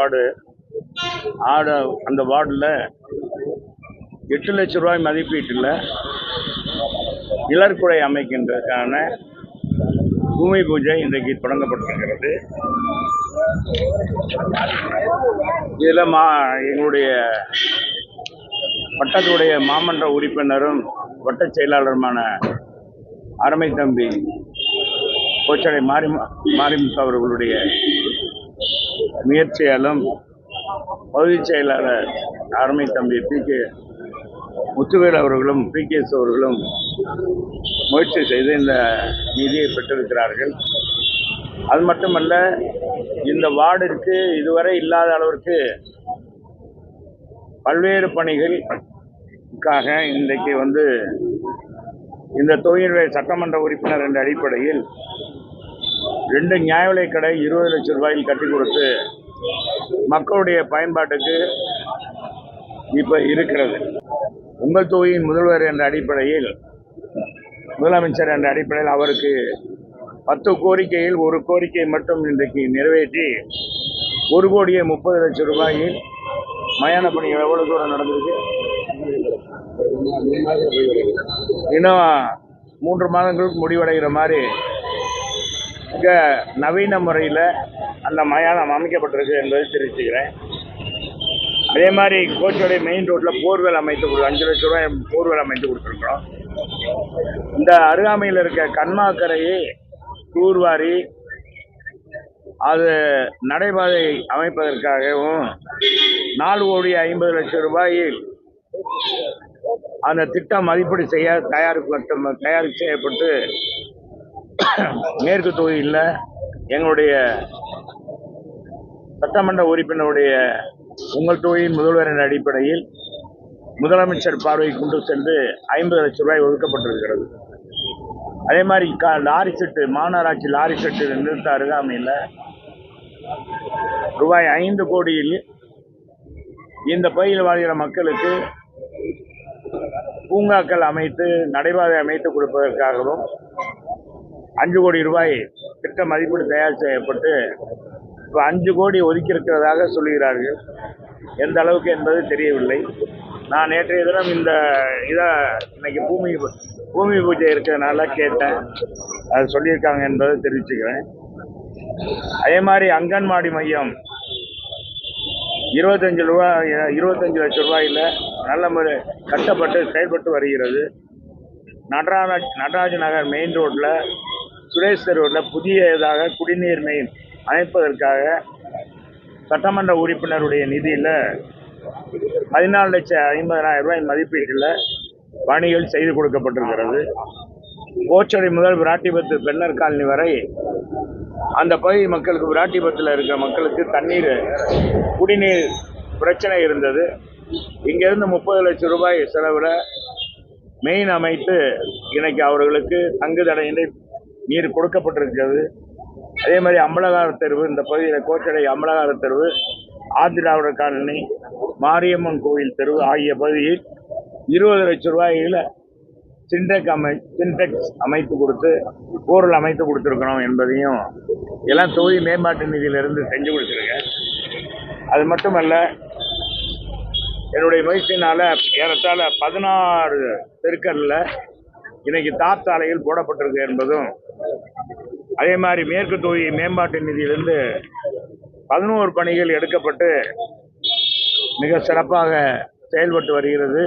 Ward. ஆடு அந்த வார்டில் எட்டு லட்ச ரூபாய் மதிப்பீட்டில் இளர்குடை அமைக்கின்றதுக்கான பூமி பூஜை இன்றைக்கு தொடங்கப்பட்டிருக்கிறது. இதில் மா எங்களுடைய வட்டத்துடைய மாமன்ற உறுப்பினரும் வட்டச் செயலாளருமான அருமை தம்பி கோச்சடை மாரி மாரிமுத்து அவர்களுடைய முயற்சியாலும் பகுதிச் செயலாளர் அருமை தம்பி பி கே முத்துவேல் அவர்களும் பி கே எஸ் அவர்களும் முயற்சி செய்து இந்த நிதியை பெற்றிருக்கிறார்கள். அது மட்டுமல்ல இந்த வார்டிற்கு இதுவரை இல்லாத அளவிற்கு பல்வேறு பணிகளுக்காக இன்றைக்கு வந்து இந்த தொகுதியினுடைய சட்டமன்ற உறுப்பினர் என்ற அடிப்படையில் ரெண்டு நியாய விலை கடை இருபது லட்சம் ரூபாயில் கட்டி கொடுத்து மக்களுடைய பயன்பாட்டுக்கு இப்போ இருக்கிறது. உங்கள் தொகுதியின் முதல்வர் என்ற அடிப்படையில் முதலமைச்சர் என்ற அடிப்படையில் அவருக்கு பத்து கோரிக்கையில் ஒரு கோரிக்கை மட்டும் இன்றைக்கு நிறைவேற்றி ஒரு கோடியே முப்பது லட்சம் ரூபாயில் மயான பணிகள் எவ்வளவு தூரம் நடந்திருக்கு? இன்னும் மூன்று மாதங்களுக்கு முடிவடைகிற மாதிரி மிக நவீன முறையில் அந்த மயானம் அமைக்கப்பட்டிருக்கு என்பதை தெரிவிச்சுக்கிறேன். அதே மாதிரி கோச்சோடைய மெயின் ரோட்டில் போர்வெல் அமைத்து கொடு அஞ்சு லட்ச ரூபாய் போர்வெல் அமைத்து கொடுத்துருக்குறோம். இந்த அருகாமையில் இருக்க கண்மாக்கரையை தூர்வாரி அது நடைபாதை அமைப்பதற்காகவும் நாலு கோடி ஐம்பது லட்சம் ரூபாயில் அந்த திட்டம் மதிப்பீடு செய்ய தயாரிப்பு தயார் செய்யப்பட்டு மேற்கு தொகுதியில் எங்களுடைய சட்டமன்ற உறுப்பினருடைய உங்கள் தொகுதியின் முதல்வர் என்ற அடிப்படையில் முதலமைச்சர் பார்வை கொண்டு சென்று ஐம்பது லட்சம் ரூபாய் ஒதுக்கப்பட்டிருக்கிறது. அதே மாதிரி கா லாரி செட்டு மாநகராட்சி லாரி செட்டு நிறுத்த அருகாமையில் ரூபாய் ஐந்து கோடியில் இந்த பகுதியில் வாழ்கிற மக்களுக்கு பூங்காக்கள் அமைத்து நடைபாதை அமைத்து கொடுப்பதற்காகவும் அஞ்சு கோடி ரூபாய் திட்ட மதிப்பீடு தயார் செய்யப்பட்டு இப்போ அஞ்சு கோடி ஒதுக்கி இருக்கிறதாக சொல்லுகிறார்கள். எந்த அளவுக்கு என்பது தெரியவில்லை. நான் நேற்றைய தினம் இந்த இதை இன்னைக்கு பூமி பூமி பூஜை இருக்கிறதுனால கேட்டேன். அது சொல்லியிருக்காங்க என்பதை தெரிவிச்சுக்கிறேன். அதே மாதிரி அங்கன்வாடி மையம் இருபத்தஞ்சு ரூபா இருபத்தஞ்சு லட்சம் ரூபாயில் நல்ல முறை கட்டப்பட்டு செயல்பட்டு வருகிறது. நடராஜ நடராஜ நகர் மெயின் ரோட்டில் சுரேஷ் ரோட்டில் புதியதாக குடிநீர் மெயின் அமைப்பதற்காக சட்டமன்ற உறுப்பினருடைய நிதியில் பதினாலு லட்சம் ஐம்பதனாயிரம் ரூபாய் மதிப்பீட்டில் பணிகள் செய்து கொடுக்கப்பட்டிருக்கிறது. போச்சடி முதல் விராட்டிபத்து பெண்ணர் காலனி வரை அந்த பகுதி மக்களுக்கு விராட்டிபத்தில் இருக்கிற மக்களுக்கு தண்ணீர் குடிநீர் பிரச்சனை இருந்தது. இங்கேருந்து முப்பது லட்சம் ரூபாய் செலவில் மெயின் அமைத்து இன்னைக்கு அவர்களுக்கு தங்கு தடையின்றி நீர் கொடுக்கப்பட்டிருக்கிறது. அதே மாதிரி அம்பலகார தெருவு இந்த பகுதியில் கோச்சடை அம்பலகார தெருவு ஆதிராவிடர் காலனி மாரியம்மன் கோவில் தெருவு ஆகிய பகுதியில் இருபது லட்சம் ரூபாயில் சின்டெக் அமை சின்டெக்ஸ் அமைத்து கொடுத்து போரில் அமைத்து கொடுத்துருக்கணும் என்பதையும் எல்லாம் தொகுதி மேம்பாட்டு நிதியிலிருந்து செஞ்சு கொடுத்துருக்கேன். அது மட்டுமல்ல என்னுடைய முயற்சினால் ஏறத்தாழ பதினாறு தெருக்கல்ல இன்னைக்கு தார் சாலைகள் போடப்பட்டிருக்கு என்பதும் அதே மாதிரி மேற்கு தொகுதி மேம்பாட்டு நிதியிலிருந்து பதினோரு பணிகள் எடுக்கப்பட்டு மிக சிறப்பாக செயல்பட்டு வருகிறது.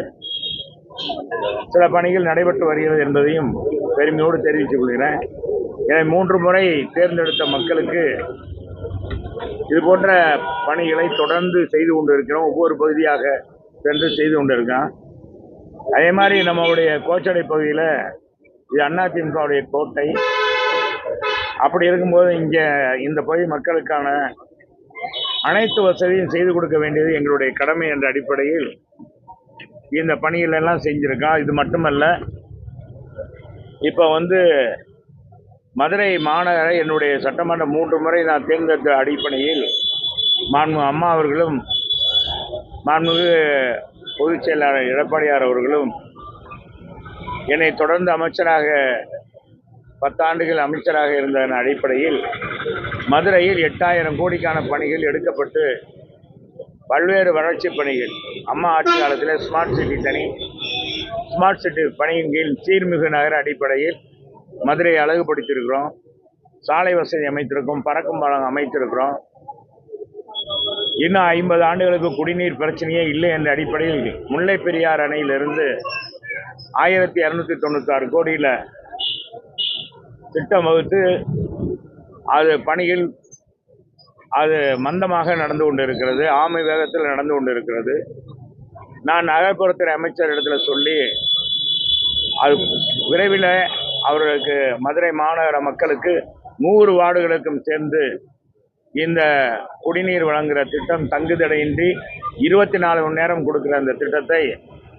சில பணிகள் நடைபெற்று வருகிறது என்பதையும் பெருமையோடு தெரிவித்துக் கொள்கிறேன். எனவே மூன்று முறை தேர்ந்தெடுத்த மக்களுக்கு இது போன்ற பணிகளை தொடர்ந்து செய்து கொண்டிருக்கிறோம். ஒவ்வொரு பகுதியாக சென்று செய்து கொண்டிருக்கோம் அதே மாதிரி நம்மளுடைய கோச்சடை பகுதியில் இது அதிமுகவுடைய கோட்டை. அப்படி இருக்கும்போது இங்கே இந்த பகுதி மக்களுக்கான அனைத்து வசதியும் செய்து கொடுக்க வேண்டியது எங்களுடைய கடமை என்ற அடிப்படையில் இந்த பணிகள் எல்லாம் செஞ்சுருக்கோம் இது மட்டுமல்ல இப்போ வந்து மதுரை மாநகரை என்னுடைய சட்டமன்ற மூன்று முறை நான் தேர்ந்தெடுத்த அடிப்படையில் மாண்பு அம்மா அவர்களும் மாண்புமிகு பொதுச் செயலாளர் எடப்பாடியார் அவர்களும் என்னை தொடர்ந்து அமைச்சராக பத்தாண்டுகள் அமைச்சராக இருந்ததன் அடிப்படையில் மதுரையில் எட்டாயிரம் கோடிக்கான பணிகள் எடுக்கப்பட்டு பல்வேறு வளர்ச்சி பணிகள். அம்மா ஆட்சி காலத்தில் ஸ்மார்ட் சிட்டி தனி ஸ்மார்ட் சிட்டி பணியின் கீழ் சீர்மிகு நகர அடிப்படையில் மதுரையை அழகுபடுத்தியிருக்கிறோம். சாலை வசதி அமைத்திருக்கோம் பறக்கும் பாலம் அமைத்திருக்கிறோம். இன்னும் ஐம்பது ஆண்டுகளுக்கு குடிநீர் பிரச்சனையே இல்லை என்ற அடிப்படையில் முல்லை பெரியார் அணையிலிருந்து ஆயிரத்தி இரநூத்தி தொண்ணூத்தாறு கோடியில் திட்டம் வகுத்து அது பணியில் அது மந்தமாக நடந்து கொண்டிருக்கிறது ஆமை வேகத்தில் நடந்து கொண்டிருக்கிறது. நான் நகர்ப்புறத்துறை அமைச்சர் இடத்துல சொல்லி அது விரைவில் அவர்களுக்கு மதுரை மாநகர மக்களுக்கு நூறு வார்டுகளுக்கும் சேர்ந்து இந்த குடிநீர் வழங்குகிற திட்டம் தங்குதடையின்றி இருபத்தி நாலு மணி நேரம் கொடுக்குற அந்த திட்டத்தை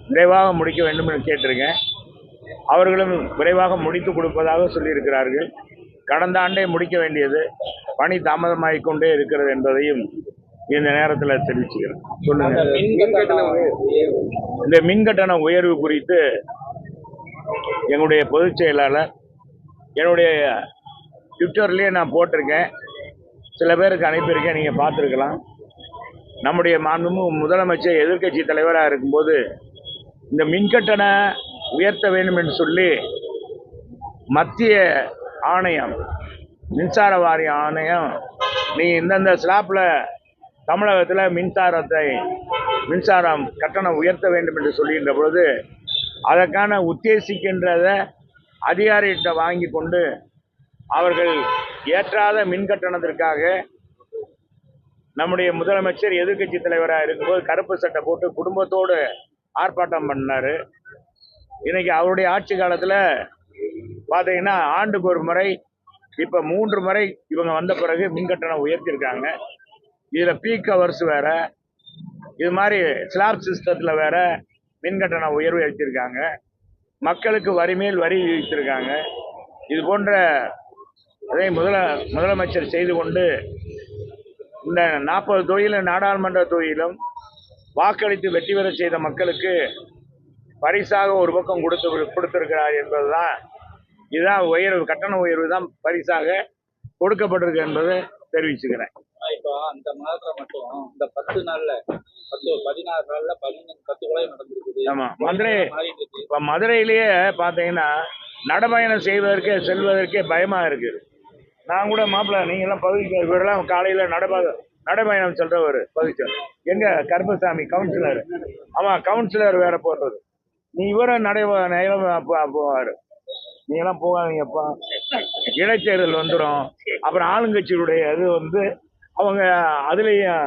விரைவாக முடிக்க வேண்டும் என்று கேட்டிருக்கேன். அவர்களும் விரைவாக முடித்து கொடுப்பதாக சொல்லியிருக்கிறார்கள். கடந்த ஆண்டே முடிக்க வேண்டியது பணி தாமதமாகிக் கொண்டே இருக்கிறது என்பதையும் இந்த நேரத்தில் தெரிவிச்சுக்கிறேன். சொல்லுங்க. இந்த மின்கட்டண உயர்வு குறித்து எங்களுடைய பொதுச் செயலாளர் என்னுடைய ட்விட்டர்லேயே நான் போட்டிருக்கேன். சில பேருக்கு அனுப்பியிருக்கேன் நீங்கள் பார்த்துருக்கலாம். நம்முடைய மாண்புமிகு முதலமைச்சர் எதிர்க்கட்சி தலைவராக இருக்கும்போது இந்த மின்கட்டண உயர்த்த வேண்டும் என்று சொல்லி மத்திய ஆணையம் மின்சார வாரிய ஆணையம் நீ இந்தந்த ஸ்லாப்பில் தமிழகத்தில் மின்சாரத்தை மின்சாரம் கட்டணம் உயர்த்த வேண்டும் என்று சொல்கின்ற பொழுது அதற்கான உத்தேசிக்கின்றத அதிகாரிகிட்ட வாங்கி கொண்டு அவர்கள் ஏற்றாத மின் கட்டணத்திற்காக நம்முடைய முதலமைச்சர் எதிர்க்கட்சி தலைவராக இருக்கும்போது கருப்பு சட்டை போட்டு குடும்பத்தோடு ஆர்ப்பாட்டம் பண்ணார். இன்னைக்கு அவருடைய ஆட்சி காலத்தில் பார்த்தீங்கன்னா ஆண்டுக்கு ஒரு முறை இப்போ மூன்று முறை இவங்க வந்த பிறகு மின் கட்டணம் உயர்த்தியிருக்காங்க இதில் பீக் ஹவர்ஸ் வேற இது மாதிரி ஸ்லாப் சிஸ்டத்தில் வேற மின் கட்டண உயர்வு அளித்திருக்காங்க மக்களுக்கு வரி மேல் வரி விதித்திருக்காங்க. இது போன்ற அதை முதல முதலமைச்சர் செய்து கொண்டு இந்த நாற்பது தொகுதியிலும் நாடாளுமன்ற தொகுதியிலும் வாக்களித்து வெற்றி பெற செய்த மக்களுக்கு பரிசாக ஒரு பக்கம் கொடுத்து கொடுத்திருக்கிறார் என்பதுதான் இதுதான் உயர்வு கட்டண உயர்வு தான் பரிசாக கொடுக்கப்பட்டிருக்கு என்பதை தெரிவிச்சுக்கிறேன். இப்போ அந்த மாதத்துல மட்டும் இந்த பத்து நாள்ல பத்து பதினாறு நாள்ல பதினஞ்சு பத்து கொலை நடந்திருக்குது. ஆமா மதுரை இப்போ மதுரையிலேயே பார்த்தீங்கன்னா நடைபயணம் செய்வதற்கே செல்வதற்கே பயமா இருக்கு. நான் கூட மாப்பிள்ள நீங்களாம் பகுதிக்கு இவரெல்லாம் காலையில் நடப நடைபயணம் செல்றவர் பகுதிச்சர் எங்க கருப்பசாமி கவுன்சிலர் ஆமா கவுன்சிலர் வேற போடுறது. நீ இவரும் நடை போவார். நீங்களாம் போகாதீங்கப்பா. இடைத்தேர்தல் வந்துடும் அப்புறம் ஆளுங்கட்சியுடைய இது வந்து அவங்க அதுலேயும்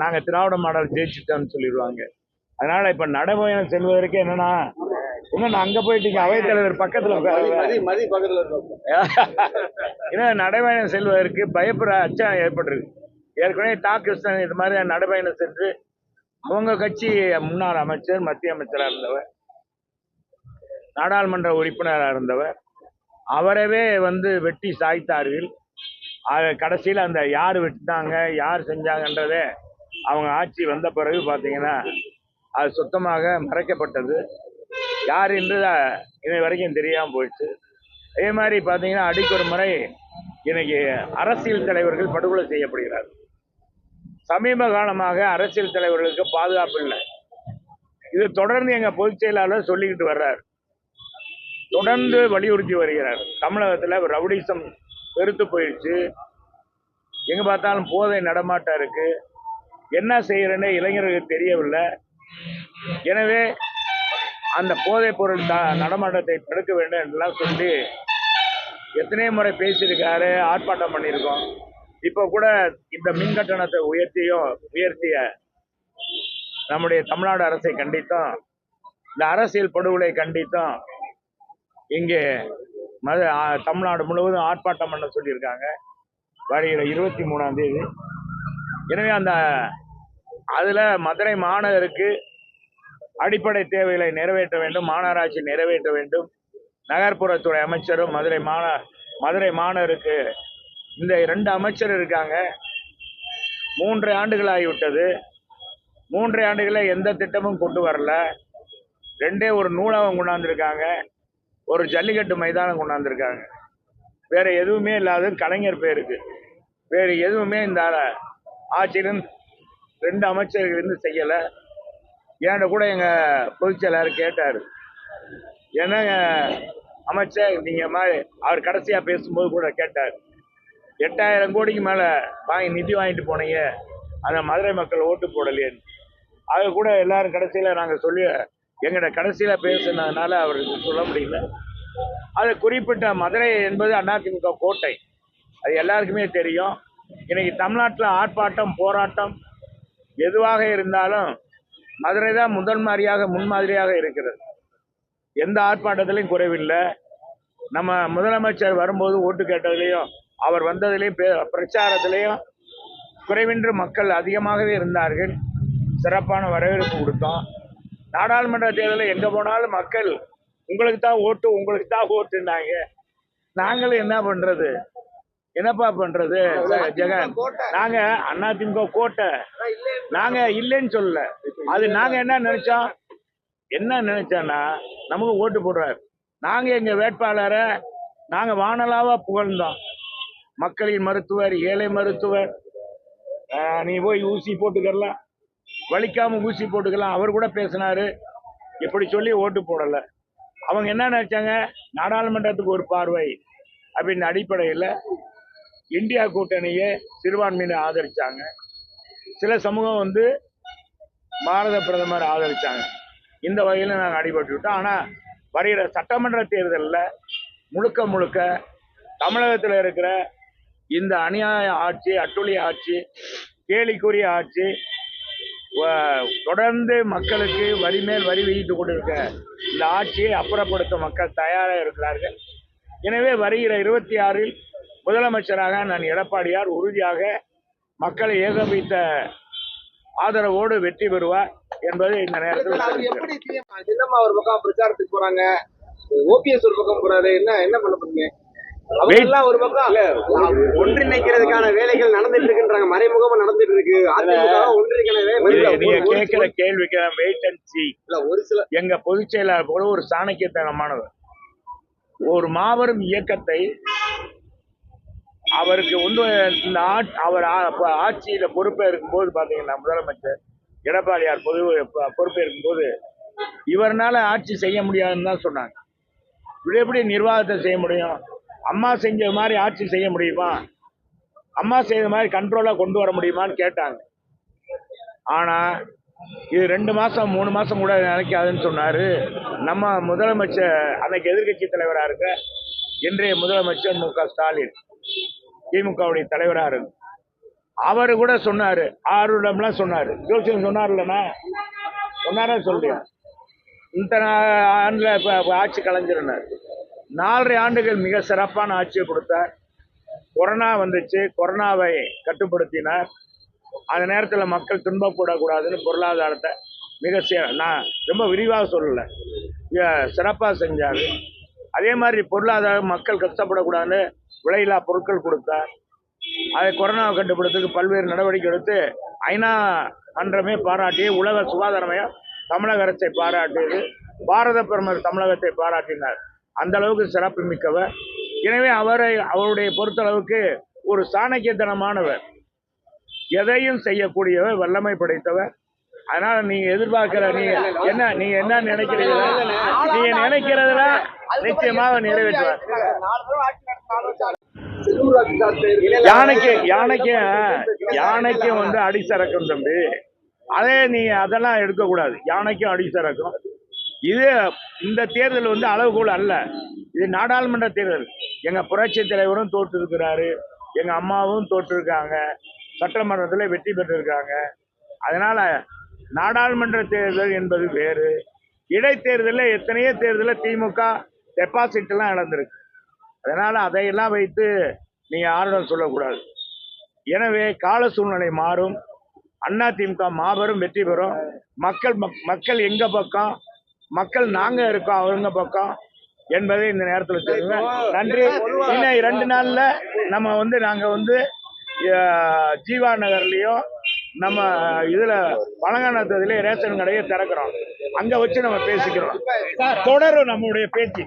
நாங்கள் திராவிட மாடல் ஜெயிச்சிட்டோம்னு சொல்லிடுவாங்க. அதனால இப்போ நடைபயணம் செல்வதற்கே என்னன்னா இன்னும் அங்கே போயிட்டு அவைத்தலைவர் பக்கத்தில் ஏன்னா நடைபயணம் செல்வதற்கு பயப்படுற அச்சம் ஏற்பட்டிருக்கு. ஏற்கனவே டா கிருஷ்ணன் இது மாதிரி நடைபயணம் சென்று அவங்க கட்சி முன்னாள் அமைச்சர் மத்திய அமைச்சராக இருந்தவர். நாடாளுமன்ற உறுப்பினராக இருந்தவர். அவரவே வந்து வெட்டி சாய்த்தார்கள். ஆக கடைசியில் அந்த யார் வெட்டினாங்க யார் செஞ்சாங்கன்றதே அவங்க ஆட்சி வந்த பிறகு பார்த்தீங்கன்னா அது சுத்தமாக மறைக்கப்பட்டது. யார் என்று இது வரைக்கும் தெரியாமல் போயிடுச்சு. அதே மாதிரி பார்த்தீங்கன்னா அடிக்கொரு முறை இன்னைக்கு அரசியல் தலைவர்கள் படுகொலை செய்யப்படுகிறார் சமீப காலமாக அரசியல் தலைவர்களுக்கு பாதுகாப்பு இல்லை. இது தொடர்ந்து எங்கள் பொதுச் செயலாளர் சொல்லிக்கிட்டு வர்றார். தொடர்ந்து வலியுறுத்தி வருகிறார். தமிழகத்தில் ரவுடிசம் பெருத்து போயிடுச்சு. எங்கே பார்த்தாலும் போதை நடமாட்டம் இருக்குது என்ன செய்கிறேன்னு இளைஞர்களுக்கு தெரியவில்லை. எனவே அந்த போதைப் பொருள் த நடமாட்டத்தை தடுக்க வேண்டும் என்றெல்லாம் சொல்லி எத்தனையோ முறை பேசியிருக்காரு ஆர்ப்பாட்டம் பண்ணியிருக்கோம். இப்போ கூட இந்த மின் கட்டணத்தை உயர்த்தியும் உயர்த்திய நம்முடைய தமிழ்நாடு அரசை கண்டித்தும் இந்த அரசியல் படுகொலை கண்டித்தும் இங்கே மது தமிழ்நாடு முழுவதும் ஆர்ப்பாட்டம் பண்ண சொல்லியிருக்காங்க. வருகிற இருபத்தி மூணாம் தேதி. எனவே அந்த அதில் மதுரை மாநகருக்கு அடிப்படை தேவைகளை நிறைவேற்ற வேண்டும் மாநகராட்சி நிறைவேற்ற வேண்டும். நகர்ப்புறத்துறை அமைச்சரும் மதுரை மாந மதுரை மாநகருக்கு இந்த இரண்டு அமைச்சர் இருக்காங்க. மூன்று ஆண்டுகள் ஆகிவிட்டது மூன்று ஆண்டுகளில் எந்த திட்டமும் கொண்டு வரல. ரெண்டே ஒரு நூலகம் கொண்டாந்துருக்காங்க. ஒரு ஜல்லிக்கட்டு மைதானம் கொண்டாந்துருக்காங்க. வேறு எதுவுமே இல்லாத கலைஞர் பேருக்கு. வேறு எதுவுமே இந்த ஆட்சியிலும் ரெண்டு அமைச்சர்கள் இருந்து செய்யலை. என்கிட்ட கூட எங்கள் பொதுச்செயலாளர் கேட்டார் கேட்டாரு. என்னங்க அமைச்சர் நீங்கள் மாதிரி அவர் கடைசியாக பேசும்போது கூட கேட்டார். எட்டாயிரம் கோடிக்கு மேலே வாங்கி நிதி வாங்கிட்டு போனீங்க. அந்த மதுரை மக்கள் ஓட்டு போடலேன்னு அது கூட எல்லாரும் கடைசியில் நாங்கள் சொல்லி எங்கிட்ட கடைசியில் பேசுனதுனால அவருக்கு சொல்ல முடியல. அது குறிப்பிட்ட மதுரை என்பது அதிமுக கோட்டை. அது எல்லாருக்குமே தெரியும். இன்றைக்கி தமிழ்நாட்டில் ஆர்ப்பாட்டம் போராட்டம் எதுவாக இருந்தாலும் மதுரை தான் முதல் மாதிரியாக முன்மாதிரியாக இருக்கிறது. எந்த ஆர்ப்பாட்டத்திலையும் குறைவில்லை. நம்ம முதலமைச்சர் வரும்போது ஓட்டு கேட்டதுலேயும் அவர் வந்ததுலேயும் பிரச்சாரத்திலையும் குறைவின்றி மக்கள் அதிகமாகவே இருந்தார்கள். சிறப்பான வரவேற்பு கொடுத்தோம். நாடாளுமன்ற தேர்தலில் எங்கே போனாலும் மக்கள் உங்களுக்கு தான் ஓட்டு உங்களுக்கு தான் ஓட்டுனாங்க நாங்களும் என்ன பண்ணுறது என்னப்பா பண்ணுறது ஜெகன். நாங்கள் அதிமுக கோட்டை. நாங்கள் இல்லைன்னு சொல்லல. அது நாங்கள் என்ன நினச்சோம்? என்ன நினைச்சோன்னா நமக்கு ஓட்டு போடுறாரு. நாங்க எங்க வேட்பாளரை நாங்க வானலாவா புகழ்ந்தோம். மக்களின் மருத்துவர் ஏழை மருத்துவர். நீ போய் ஊசி போட்டுக்கலாம் வலிக்காம ஊசி போட்டுக்கலாம். அவர் கூட பேசினாரு. இப்படி சொல்லி ஓட்டு போடலை. அவங்க என்ன நினைச்சாங்க? நாடாளுமன்றத்துக்கு ஒரு பார்வை அப்படின்ற அடிப்படையில் இந்தியா கூட்டணியை சிறுபான்மையினை ஆதரித்தாங்க சில சமூகம் வந்து பாரத பிரதமர் ஆதரித்தாங்க இந்த வகையில் நாங்கள் அடிபட்டுவிட்டோம் ஆனால் வருகிற சட்டமன்ற தேர்தலில் முழுக்க முழுக்க தமிழகத்தில் இருக்கிற இந்த அநியாய ஆட்சி அட்டுழிய ஆட்சி கேலிக்குரிய ஆட்சி தொடர்ந்து மக்களுக்கு வரி மேல் வரி விதித்து கொண்டிருக்க இந்த ஆட்சியை அப்புறப்படுத்த மக்கள் தயாராக இருக்கிறார்கள். எனவே வருகிற இருபத்தி ஆறில் முதலமைச்சராக நான் எடப்பாடியார் உறுதியாக மக்களை ஏகபித்த ஆதரவோடு வெற்றி பெறுவார் என்பது இந்த நேரத்தில் அவர் சின்னம்மா ஒரு பக்கம் பிரச்சாரத்துக்கு போறாங்க? ஓபிஎஸ் ஒரு பக்கம் போறாரு என்ன என்ன பண்ண போறீங்க? ஒரு பக்கம் ஒன்றிணைக்கிறதுக்கான வேலைகள் நடந்துட்டு இருக்குன்றாங்க மறைமுகமா நடந்துட்டு இருக்கு நீங்க- கேட்கிற கேள்விக்கு வெயிட் அண்ட் சி இல்ல ஒரு சில எங்க பொதுச் செயலாளர் போல ஒரு சாணக்கியத்தனமானவர். ஒரு மாபெரும் இயக்கத்தை அவருக்கு வந்து இந்த அவர் ஆட்சியில பொறுப்பேற்கும் போது பாத்தீங்கன்னா முதலமைச்சர் எடப்பாடியார் பொது பொறுப்பேற்கும் போது இவர்னால ஆட்சி செய்ய முடியாதுன்னு தான் சொன்னாங்க. இப்படி எப்படி நிர்வாகத்தை செய்ய முடியும்? அம்மா செஞ்ச மாதிரி ஆட்சி செய்ய முடியுமா? அம்மா செய்த மாதிரி கண்ட்ரோலாக கொண்டு வர முடியுமான்னு கேட்டாங்க. ஆனால் இது ரெண்டு மாதம் மூணு மாதம் கூட நினைக்காதுன்னு சொன்னார். நம்ம முதலமைச்சர் அன்னைக்கு எதிர்க்கட்சி தலைவராக இருக்க இன்றைய முதலமைச்சர் மு க ஸ்டாலின் திமுகவுடைய தலைவராக இருக்கு அவரு கூட சொன்னார் ஆறுடம்லாம் சொன்னார். ஜோசியம் சொன்னார்லண்ணா? சொன்னாரா சொல்லியா? இந்த ஆண்டில் இப்போ ஆட்சி கலைஞ்சிருந்தார் நாலரை ஆண்டுகள் மிக சிறப்பான ஆட்சியை கொடுத்தார். கொரோனா வந்துச்சு. கொரோனாவை கட்டுப்படுத்தினார். அந்த நேரத்தில் மக்கள் துன்பப்படக்கூடாதுன்னு பொருளாதாரத்தை மிக சி- நான் ரொம்ப விரிவாக சொல்லலை. சிறப்பாக செஞ்சார். அதே மாதிரி பொருளாதாரம் மக்கள் கஷ்டப்படக்கூடாதுன்னு விலையில்லா பொருட்கள் கொடுத்தார். அதை கொரோனாவை கட்டுப்படுத்துக்கு பல்வேறு நடவடிக்கை எடுத்து ஐநா மன்றமே பாராட்டி உலக சுகாதாரமையம் தமிழக அரசை பாராட்டியது. பாரத பிரதமர் தமிழகத்தை பாராட்டினார். அந்த அளவுக்கு சிறப்பு மிக்கவர். எனவே அவரை அவருடைய பொறுத்தளவுக்கு ஒரு சாணக்கியத்தனமானவர். எதையும் செய்யக்கூடியவர் வல்லமை படைத்தவர். அதனால நீங்க எதிர்பார்க்கிற நீங்க என்ன நீங்க என்ன நினைக்கிறீங்க நீங்க நினைக்கிறதுல நிச்சயமாக நிறைவேற்றுவார். யானைக்கு யானைக்கு யானைக்கும் வந்து அடிசரக்கும் தம்பி. அதே நீங்க அதெல்லாம் எடுக்கக்கூடாது. யானைக்கும் அடிசரக்கும். இது இந்த தேர்தல் வந்து அளவுகோல் அல்ல. இது நாடாளுமன்ற தேர்தல். எங்கள் புரட்சி தலைவரும் தோற்று இருக்கிறாரு அம்மாவும் தோற்றிருக்காங்க. சட்டமன்றத்தில் வெற்றி பெற்றிருக்காங்க. அதனால் நாடாளுமன்ற தேர்தல் என்பது வேறு. இடைத்தேர்தலில் எத்தனையோ தேர்தலில் திமுக டெபாசிட்லாம் இழந்திருக்கு. அதனால் அதையெல்லாம் வைத்து நீங்கள் ஆருடம் சொல்லக்கூடாது. எனவே கால சூழ்நிலை மாறும். அண்ணா திமுக மாபெரும் வெற்றி பெறும். மக்கள் மக்- மக்கள் எங்கள் பக்கம்? மக்கள் நாங்க இருக்கோம் அவங்க பக்கம் என்பதை இந்த நேரத்தில் சொல்லுங்க நன்றி. இன்னும் இரண்டு நாள்ல நம்ம வந்து நாங்க வந்து ஜீவா நகர்லயும் நம்ம இதுல பழங்கானத்துல ரேஷன் கடையை திறக்கிறோம். அங்க வச்சு நம்ம பேசிக்கிறோம். தொடரும் நம்மளுடைய பேச்சு.